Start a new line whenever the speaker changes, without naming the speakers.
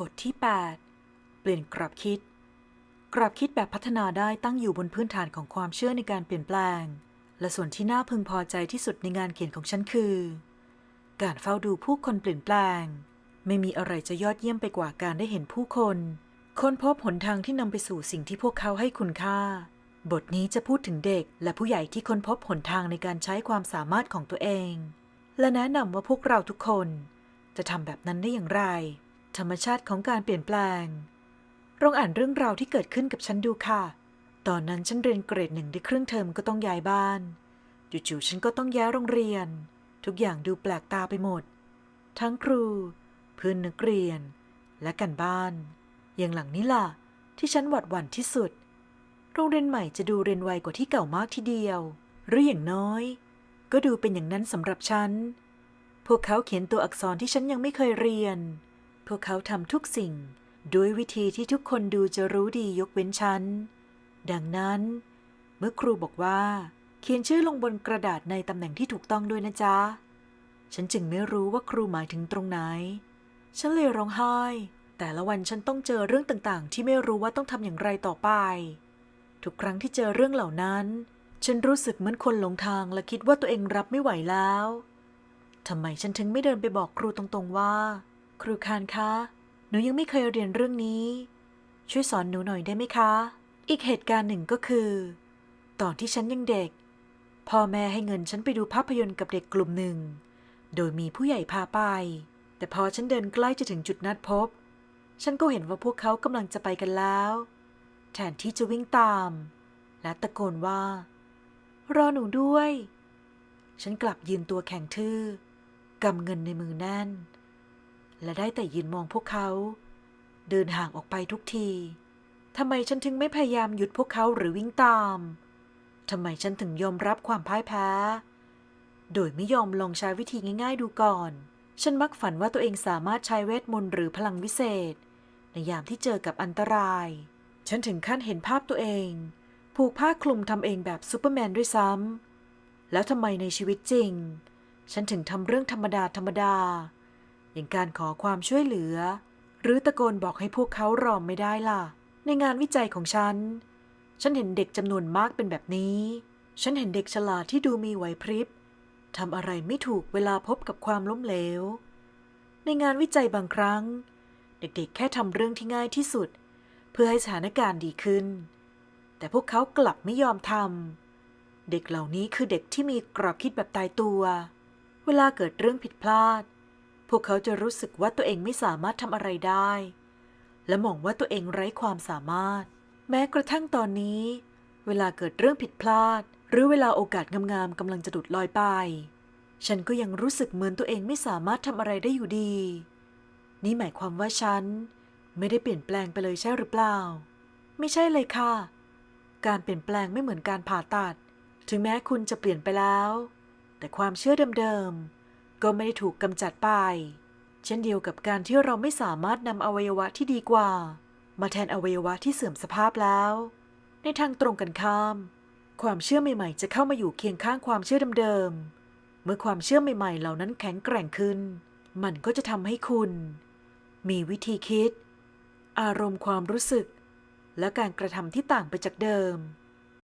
บทที่ 8 เปลี่ยนกรอบคิดกรอบคิดแบบพัฒนาได้ตั้งอยู่บนพื้นฐานของความเชื่อในการเปลี่ยนแปลง และส่วนที่น่าพึงพอใจที่สุดในงานเขียนของฉันคือ การเฝ้าดูผู้คนเปลี่ยนแปลง ไม่มีอะไรจะยอดเยี่ยมไปกว่าการได้เห็นผู้คนค้นพบหนทางที่นำไปสู่สิ่งที่พวกเขาให้คุณค่า บทนี้จะพูดถึงเด็กและผู้ใหญ่ที่ค้นพบหนทางในการใช้ความสามารถของตัวเอง และแนะนำว่าพวกเราทุกคน จะทำแบบนั้นได้อย่างไร ธรรมชาติของการเปลี่ยนแปลงลองอ่านเรื่องราวที่เกิดขึ้นกับฉันดูค่ะ ตอนนั้นฉันเรียนเกรดหนึ่งได้ครึ่งเทอมก็ต้องย้ายบ้าน จู่ๆฉันก็ต้องย้ายโรงเรียน ทุกอย่างดูแปลกตาไปหมด ทั้งครู เพื่อนนักเรียน และกันบ้าน อย่างหลังนี้ล่ะ ที่ฉันหวัดหวั่นที่สุด โรงเรียนใหม่จะดูเรียนไวกว่าที่เก่ามากทีเดียว หรืออย่างน้อย ก็ดูเป็นอย่างนั้นสำหรับฉัน พวกเขาเขียนตัวอักษรที่ฉันยังไม่เคยเรียน พวกเขาทำทุกสิ่ง ด้วยวิธีที่ทุกคนดูจะรู้ดียกเว้นฉัน ดังนั้น เมื่อครูบอกว่า เขียนชื่อลงบนกระดาษในตำแหน่งที่ถูกต้องด้วยนะจ๊ะ ฉันจึงไม่รู้ว่าครูหมายถึงตรงไหน ฉันเลยร้องไห้ แต่ละวันฉันต้องเจอเรื่องต่างๆ ที่ไม่รู้ว่าต้องทำอย่างไรต่อไป ทุกครั้งที่เจอเรื่องเหล่านั้น ฉันรู้สึกเหมือนคนหลงทางและคิดว่าตัวเองรับไม่ไหวแล้วทำไมฉันถึงไม่เดินไปบอกครูตรงๆว่า ครูคานคะ หนูยังไม่เคยเรียนเรื่องนี้ ช่วยสอนหนูหน่อยได้ไหมคะ อีกเหตุการณ์หนึ่งก็คือ ตอนที่ฉันยังเด็ก พ่อแม่ให้เงินฉันไปดูภาพยนตร์กับเด็กกลุ่มหนึ่ง โดยมีผู้ใหญ่พาไป แต่พอฉันเดินใกล้จะถึงจุดนัดพบ ฉันก็เห็นว่าพวกเขากำลังจะไปกันแล้ว แทนที่จะวิ่งตาม และตะโกนว่า รอหนูด้วย ฉันกลับยืนตัวแข็งทื่อกำเงินในมือแน่น และได้แต่ยืนมองพวกเขา เดินห่างออกไปทุกทีทำไมฉันถึงไม่พยายามหยุดพวกเขาหรือวิ่งตามทำไมฉันถึงยอมรับความพ่ายแพ้ โดยไม่ยอมลองใช้วิธีง่าย ๆ ดูก่อน ฉันมักฝันว่าตัวเองสามารถใช้เวทมนต์หรือพลังวิเศษ ในยามที่เจอกับอันตราย ฉันถึงขั้นเห็นภาพตัวเอง ผูกผ้าคลุมทำเองแบบซูเปอร์แมนด้วยซ้ำแล้วทำไมในชีวิตจริง ฉันถึงทำเรื่องธรรมดาธรรมดา อย่างการขอความช่วยเหลือ หรือตะโกนบอกให้พวกเขารอมไม่ได้ล่ะ ในงานวิจัยของฉัน ฉันเห็นเด็กจำนวนมากเป็นแบบนี้ ฉันเห็นเด็กฉลาดที่ดูมีไหวพริบทำอะไรไม่ถูกเวลาพบกับความล้มเหลว ในงานวิจัยบางครั้ง เด็กๆ แค่ทำเรื่องที่ง่ายที่สุด เพื่อให้สถานการณ์ดีขึ้น แต่พวกเขากลับไม่ยอมทำเด็กเหล่านี้คือเด็กที่มีกรอบคิดแบบตายตัว เวลาเกิดเรื่องผิดพลาด พวกเขาจะรู้สึกว่าตัวเองไม่สามารถทำอะไรได้ และมองว่าตัวเองไร้ความสามารถ แม้กระทั่งตอนนี้ เวลาเกิดเรื่องผิดพลาด หรือเวลาโอกาสงามๆกำลังจะดุดลอยไป ฉันก็ยังรู้สึกเหมือนตัวเองไม่สามารถทำอะไรได้อยู่ดี นี่หมายความว่าฉัน ไม่ได้เปลี่ยนแปลงไปเลยใช่หรือเปล่า ไม่ใช่เลยค่ะ การเปลี่ยนแปลงไม่เหมือนการผ่าตัด ถึงแม้คุณจะเปลี่ยนไปแล้ว แต่ความเชื่อเดิมๆ ก็ไม่ได้ถูกกำจัดไป เช่นเดียวกับการที่เราไม่สามารถนำอวัยวะที่ดีกว่า มาแทนอวัยวะที่เสื่อมสภาพแล้ว ในทางตรงกันข้าม ความเชื่อใหม่ๆ จะเข้ามาอยู่เคียงข้างความเชื่อเดิมๆ เมื่อความเชื่อใหม่ๆ เหล่านั้นแข็งแกร่งขึ้น มันก็จะทำให้คุณ มีวิธีคิด อารมณ์ความรู้สึก และการกระทำที่ต่างไปจากเดิม